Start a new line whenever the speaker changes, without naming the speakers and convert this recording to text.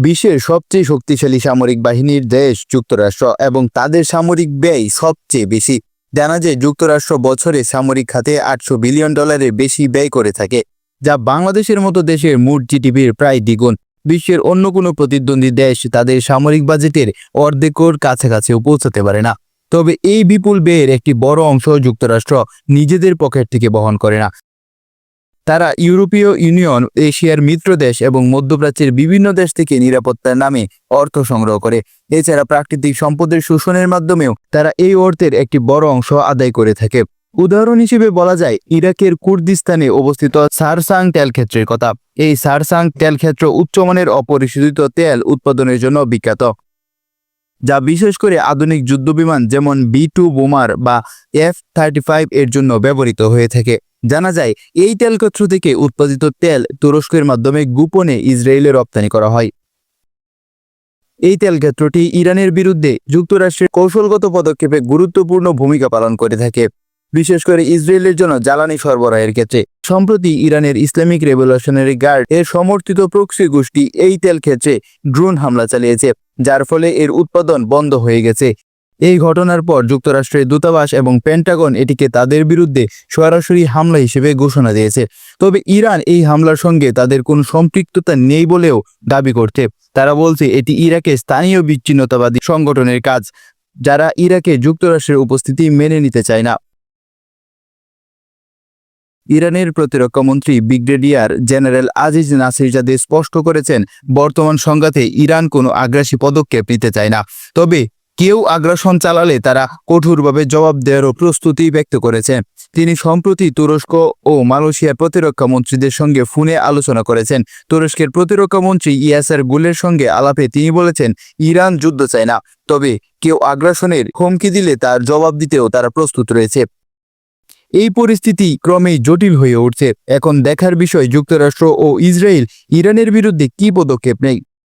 বিশ্বের সবচেয়ে শক্তিশালী সামরিক বাহিনীর দেশ যুক্তরাষ্ট্র এবং তাদের সামরিক ব্যয় সবচেয়ে বেশি। জানা যায়, যুক্তরাষ্ট্র বছরে সামরিক খাতে আটশো বিলিয়ন ডলারের বেশি ব্যয় করে থাকে, যা বাংলাদেশের মতো দেশের মোট জিডিপির প্রায় দ্বিগুণ। বিশ্বের অন্য কোনো প্রতিদ্বন্দ্বী দেশ তাদের সামরিক বাজেটের অর্ধেকর কাছাকাছিও পৌঁছাতে পারে না। তবে এই বিপুল ব্যয়ের একটি বড় অংশ যুক্তরাষ্ট্র নিজেদের পকেট থেকে বহন করে না। তারা ইউরোপীয় ইউনিয়ন, এশিয়ার মিত্র দেশ এবং মধ্যপ্রাচ্যের বিভিন্ন দেশ থেকে নিরাপত্তার নামে অর্থ সংগ্রহ করে। এছাড়া প্রাকৃতিক সম্পদের শোষণের মাধ্যমেও তারা এই অর্থের একটি বড় অংশ আদায় করে থাকে। উদাহরণ হিসেবে বলা যায়, ইরাকের কুর্দিস্তানে অবস্থিত সারসাং তেল ক্ষেত্রের কথা। এই সারসাং তেল ক্ষেত্র উচ্চমানের অপরিশোধিত তেল উৎপাদনের জন্য বিখ্যাত। যা বিশেষ করে আধুনিক যুদ্ধবিমান যেমন বি টু বোমার বা এফ থার্টি ফাইভ এর জন্য ব্যবহৃত হয়ে থাকে। জানা যায়, এই তেল ক্ষেত্র থেকে উৎপাদিত তেল তুরস্কের মাধ্যমে গোপনে ইসরায়েলে রপ্তানি করা হয়। এই তেলক্ষেত্রটি ইরানের বিরুদ্ধে যুক্তরাষ্ট্রের কৌশলগত পদক্ষেপে গুরুত্বপূর্ণ ভূমিকা পালন করে থাকে, বিশেষ করে ইসরায়েলের জন্য জ্বালানি সরবরাহের ক্ষেত্রে। সম্প্রতি ইরানের ইসলামিক রেভলিউশনারি গার্ড এর সমর্থিত প্রক্সি গোষ্ঠী এই তেল ক্ষেত্রে ড্রোন হামলা চালিয়েছে, যার ফলে এর উৎপাদন বন্ধ হয়ে গেছে। এই ঘটনার পর যুক্তরাষ্ট্রের দূতাবাস এবং পেন্টাগন এটিকে তাদের বিরুদ্ধে সরাসরি হামলা হিসেবে ঘোষণা দিয়েছে। তবে ইরান এই হামলার সঙ্গে তাদের কোনো সম্পৃক্ততা নেই বলেও দাবি করছে। তারা বলছে, এটি ইরাকে স্থানীয় বিচ্ছিন্নতাবাদী সংগঠনের কাজ, যারা ইরাকে যুক্তরাষ্ট্রের উপস্থিতি মেনে নিতে চায় না। ইরানের প্রতিরক্ষা মন্ত্রী, ব্রিগেডিয়ার জেনারেল আজিজ নাসিরজাদে স্পষ্ট করেছেন, বর্তমান সংঘাতে ইরান কোনো আগ্রাসী পদক্ষেপ নিতে চায় না। তবে কেউ আগ্রাসন চালালে তারা কঠোরভাবে জবাব দেওয়ারও প্রস্তুতি ব্যক্ত করেছে। তিনি সম্প্রতি তুরস্ক ও মালয়েশিয়ার প্রতিরক্ষা মন্ত্রীদের সঙ্গে ফোনে আলোচনা করেছেন। তুরস্কের প্রতিরক্ষা মন্ত্রী ইয়াসার গুলের সঙ্গে আলাপে তিনি বলেছেন, ইরান যুদ্ধ চায় না, তবে কেউ আগ্রাসনের হুমকি দিলে তার জবাব দিতেও তারা প্রস্তুত রয়েছে। এই পরিস্থিতি ক্রমেই জটিল হয়ে উঠছে। এখন দেখার বিষয় যুক্তরাষ্ট্র ও ইসরায়েল। ইরানের বিরুদ্ধে কি পদক্ষেপ নেয়?